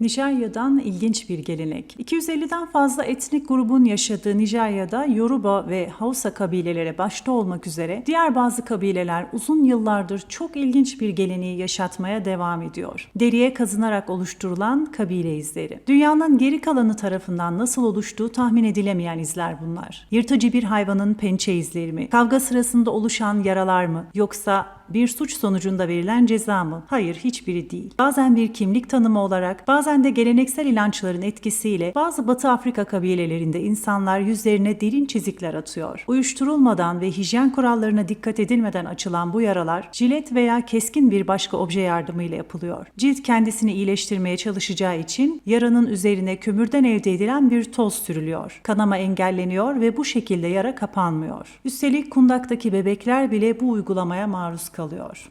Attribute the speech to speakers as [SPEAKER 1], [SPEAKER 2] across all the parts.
[SPEAKER 1] Nijerya'dan ilginç bir gelenek. 250'den fazla etnik grubun yaşadığı Nijerya'da Yoruba ve Hausa kabileleri başta olmak üzere diğer bazı kabileler uzun yıllardır çok ilginç bir geleneği yaşatmaya devam ediyor. Deriye kazınarak oluşturulan kabile izleri. Dünyanın geri kalanı tarafından nasıl oluştuğu tahmin edilemeyen izler bunlar. Yırtıcı bir hayvanın pençe izleri mi? Kavga sırasında oluşan yaralar mı? Yoksa bir suç sonucunda verilen ceza mı? Hayır, hiçbiri değil. Bazen bir kimlik tanımı olarak, bazen de geleneksel inançların etkisiyle bazı Batı Afrika kabilelerinde insanlar yüzlerine derin çizikler atıyor. Uyuşturulmadan ve hijyen kurallarına dikkat edilmeden açılan bu yaralar, jilet veya keskin bir başka obje yardımıyla yapılıyor. Cilt kendisini iyileştirmeye çalışacağı için yaranın üzerine kömürden elde edilen bir toz sürülüyor. Kanama engelleniyor ve bu şekilde yara kapanmıyor. Üstelik kundaktaki bebekler bile bu uygulamaya maruz kalıyor.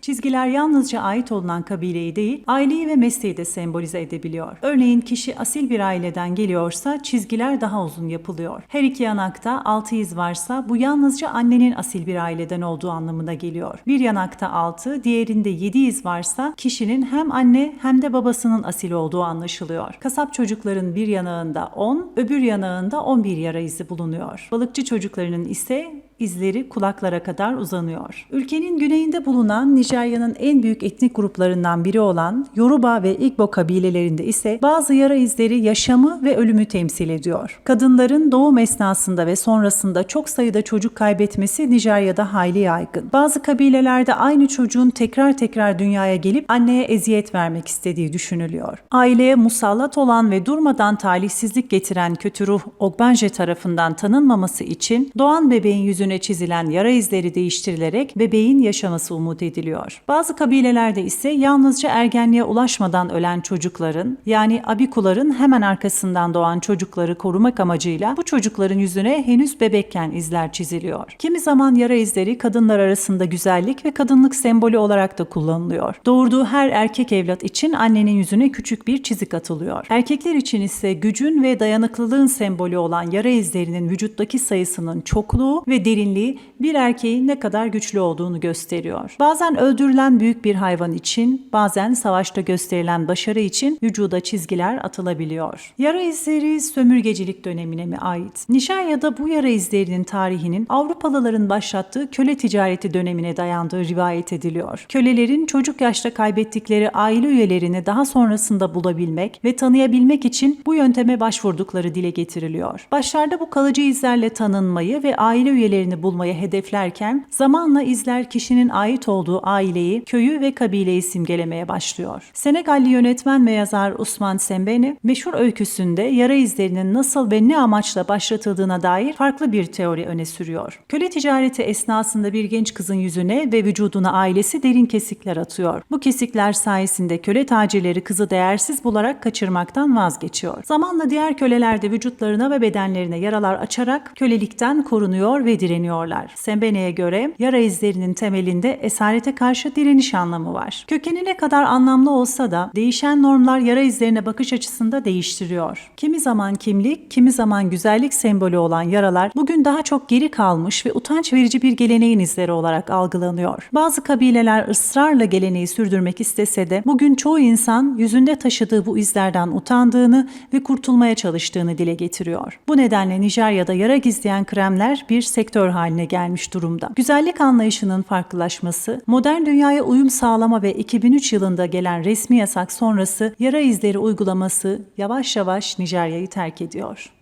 [SPEAKER 1] Çizgiler yalnızca ait olunan kabileyi değil, aileyi ve mesleği de sembolize edebiliyor. Örneğin kişi asil bir aileden geliyorsa çizgiler daha uzun yapılıyor. Her iki yanakta altı iz varsa bu yalnızca annenin asil bir aileden olduğu anlamına geliyor. Bir yanakta altı, diğerinde yedi iz varsa kişinin hem anne hem de babasının asil olduğu anlaşılıyor. Kasap çocukların bir yanağında 10, öbür yanağında 11 yara izi bulunuyor. Balıkçı çocuklarının ise izleri kulaklara kadar uzanıyor. Ülkenin güneyinde bulunan Nijerya'nın en büyük etnik gruplarından biri olan Yoruba ve Igbo kabilelerinde ise bazı yara izleri yaşamı ve ölümü temsil ediyor. Kadınların doğum esnasında ve sonrasında çok sayıda çocuk kaybetmesi Nijerya'da hayli yaygın. Bazı kabilelerde aynı çocuğun tekrar tekrar dünyaya gelip anneye eziyet vermek istediği düşünülüyor. Aileye musallat olan ve durmadan talihsizlik getiren kötü ruh Ogbanje tarafından tanınmaması için doğan bebeğin yüzüne çizilen yara izleri değiştirilerek bebeğin yaşaması umut ediliyor. Bazı kabilelerde ise yalnızca ergenliğe ulaşmadan ölen çocukların yani abikuların hemen arkasından doğan çocukları korumak amacıyla bu çocukların yüzüne henüz bebekken izler çiziliyor. Kimi zaman yara izleri kadınlar arasında güzellik ve kadınlık sembolü olarak da kullanılıyor. Doğurduğu her erkek evlat için annenin yüzüne küçük bir çizik atılıyor. Erkekler için ise gücün ve dayanıklılığın sembolü olan yara izlerinin vücuttaki sayısının çokluğu ve derinliği bir erkeğin ne kadar güçlü olduğunu gösteriyor. Bazen öldürülen büyük bir hayvan için, bazen savaşta gösterilen başarı için vücuda çizgiler atılabiliyor. Yara izleri sömürgecilik dönemine mi ait? Nijerya'da bu yara izlerinin tarihinin Avrupalıların başlattığı köle ticareti dönemine dayandığı rivayet ediliyor. Kölelerin çocuk yaşta kaybettikleri aile üyelerini daha sonrasında bulabilmek ve tanıyabilmek için bu yönteme başvurdukları dile getiriliyor. Başlarda bu kalıcı izlerle tanınmayı ve aile üyelerini bulmayı hedeflerken zamanla izler kişinin ait olduğu aileyi, köyü ve kabileyi simgelemeye başlıyor. Senegalli yönetmen ve yazar Usman Sembene meşhur öyküsünde yara izlerinin nasıl ve ne amaçla başlatıldığına dair farklı bir teori öne sürüyor. Köle ticareti esnasında bir genç kızın yüzüne ve vücuduna ailesi derin kesikler atıyor. Bu kesikler sayesinde köle tacirleri kızı değersiz bularak kaçırmaktan vazgeçiyor. Zamanla diğer köleler de vücutlarına ve bedenlerine yaralar açarak kölelikten korunuyor ve direniyorlar. Sembene'ye göre yara izlerinin temelinde esarete karşı direniş anlamı var. Kökeni ne kadar anlamlı olsa da değişen normlar yara izlerine bakış açısında değiştiriyor. Kimi zaman kimlik, kimi zaman güzellik sembolü olan yaralar bugün daha çok geri kalmış ve utanç verici bir geleneğin izleri olarak algılanıyor. Bazı kabileler ısrarla geleneği sürdürmek istese de bugün çoğu insan yüzünde taşıdığı bu izlerden utandığını ve kurtulmaya çalıştığını dile getiriyor. Bu nedenle Nijerya'da yara gizleyen kremler bir sektör haline gelmiş durumda. Güzellik anlayışının farklılaşması, modern dünyaya uyum sağlama ve 2003 yılında gelen resmi yasak sonrası yara izleri uygulaması yavaş yavaş Nijerya'yı terk ediyor.